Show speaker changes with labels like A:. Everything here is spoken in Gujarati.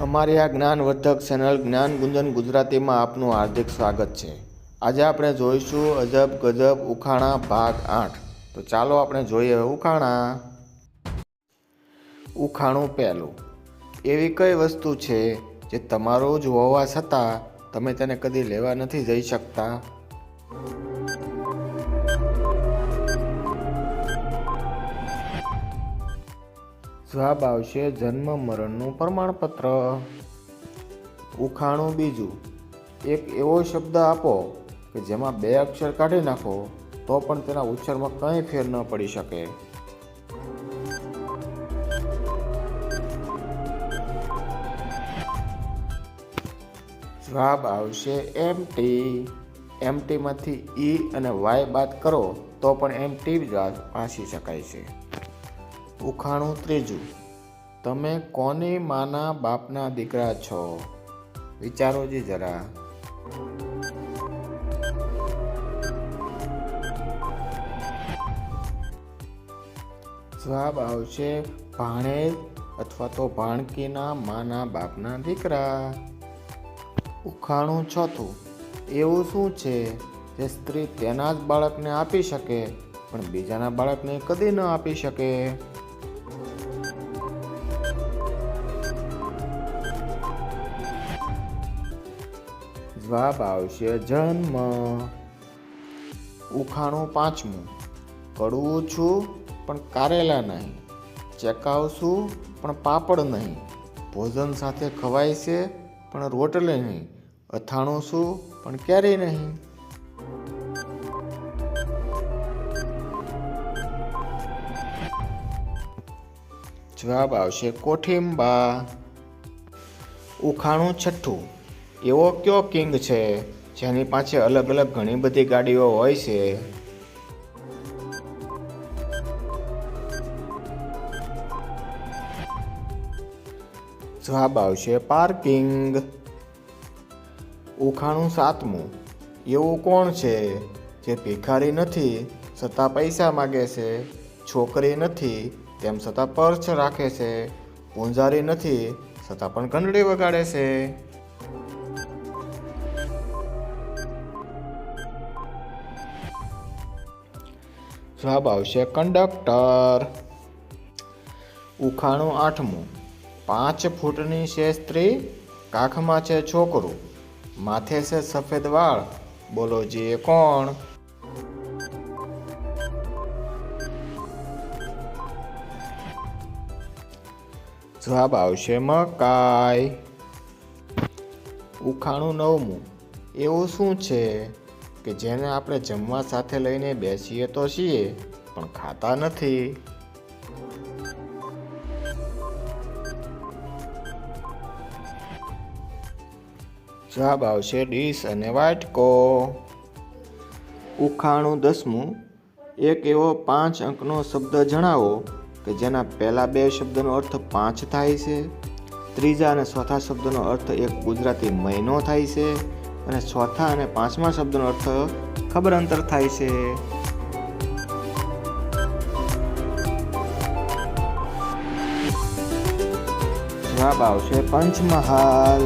A: અમારી આ જ્ઞાનવર્ધક ચેનલ જ્ઞાન ગુંજન ગુજરાતીમાં આપનું હાર્દિક સ્વાગત છે. આજે આપણે જોઈશું અજબ, ગજબ, ઉખાણા, ભાગ આઠ. તો ચાલો આપણે જોઈએ ઉખાણા. ઉખાણું પહેલું. એવી કઈ વસ્તુ છે જે તમારો જ હોવા છતાં તમે તેને કદી લેવા નથી જઈ શકતા? જવાબ આવશે જન્મ મરણનું પ્રમાણપત્ર. ઉખાણું બીજું. એક એવો શબ્દ આપો કે જેમાં બે અક્ષર કાઢી નાખો તો પણ તેના ઉચ્ચારમાં કંઈ ફેર ન પડી શકે. જવાબ આવશે એમ ટી એમ ટીમાંથી ઈ અને વાય બાદ કરો તો પણ એમ ટી જ વાંચી શકાય છે. ઉખાણું ત્રીજું. તમે કોને માના બાપના દીકરા છો? વિચારો જે જરા. જવાબ આવશે ભાણેજ અથવા તો ભાણકીના માના બાપના દીકરા. ઉખાણું ચોથું. એવું શું છે જે સ્ત્રી તેના જ બાળકને આપી શકે, પણ બીજાના બાળકને કદી ન આપી શકે? જવાબ આવશે જન્મ. ઉખાણું પાંચમું. કડવું છું પણ કારેલા નહીં. ચકાવશું, પણ પાપડ નહીં. ભોજન સાથે ખવાય છે, પણ રોટલે નહીં. અથાણું છું પણ ક્યારેય નહીં. જવાબ આવશે કોઠિંબા. ઉખાણું છઠ્ઠું. એવો કયો કિંગ છે જેની પાસે અલગ અલગ ઘણી બધી ગાડીઓ હોય છે? જવાબ આવશે પાર્કિંગ. ઉખાણું સાતમું. એવું કોણ છે જે ભિખારી નથી, છતાં પૈસા માગે છે? છોકરી નથી, તેમ છતાં પર્સ રાખે છે. પૂંજારી નથી, છતાં પણ ઘંટડી વગાડે છે. જવાબ આવશે કંડક્ટર. ઉખાણું આઠમું. પાંચ ફૂટની છે સ્ત્રી, કાખમાં છે છોકરું. માથે છે સફેદ વાળ. બોલો જે કોણ? જવાબ આવશે મકાઈ. ઉખાણું નવમું. એવું શું છે? કે જેને આપણે જમવા સાથે લઈને બેસીએ તો છીએ, પણ ખાતા નથી. જવાબ આવશે ડીશ અને વાટકો. ઉખાણું દસમું. એક એવો પાંચ અંકનો શબ્દ જણાવો કે જેના પહેલા બે શબ્દનો અર્થ પાંચ થાય છે. ત્રીજા અને ચોથા શબ્દનો અર્થ એક ગુજરાતી મહિનો થાય છે. અને ચોથા અને પાંચમા શબ્દનો અર્થ ખબર અંતર થાય છે. જવાબ આવશે પંચમહાલ.